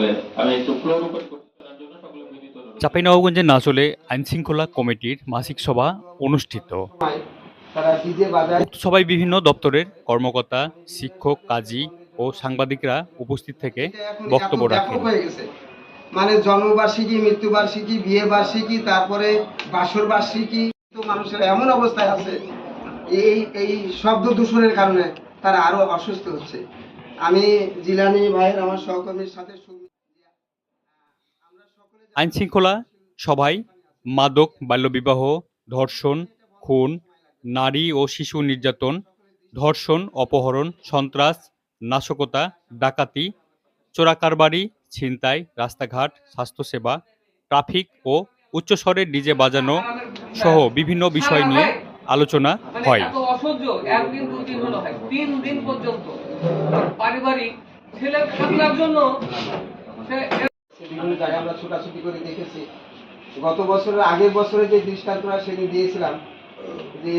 সকলে আমি একটু ফ্লোর উপর। চাঁপাইনবাবগঞ্জের নাচলে আইনশৃঙ্খলা কমিটির মাসিক সভা অনুষ্ঠিত। সভায় বিভিন্ন দপ্তরের কর্মকর্তা শিক্ষক কাজী ও সাংবাদিকরা উপস্থিত থেকে বক্তব্য রাখেন। মানে জন্মবার্ষিকী মৃত্যুবার্ষিকী বিয়ে বার্ষিকী তারপরে বাসর বার্ষিকী তো মানুষের এমন অবস্থায় আছে এই এই শব্দ দূষণের কারণে তারা আরও অসুস্থ হচ্ছে। আমি জিলানি ভাইয়ের আমার সহকর্মীর সাথে সু- আইন সভায় মাদক, বাল্যবিবাহ, ধর্ষণ, খুন, নারী ও শিশু নির্যাতন, ধর্ষণ, অপহরণ, সন্ত্রাস, নাশকতা, ডাকাতি, চোরাকারবারি, ছিনতাই, রাস্তাঘাট, স্বাস্থ্যসেবা, ট্রাফিক ও উচ্চস্বরের ডিজে বাজানো সহ বিভিন্ন বিষয় নিয়ে আলোচনা হয়। এত অসহ্য একদিন জায়গায় আমরা ছোটাছুটি করে দেখেছি। গত বছরের আগের বছরে যে দৃষ্টান্তটা সেদিন দিয়েছিলাম যে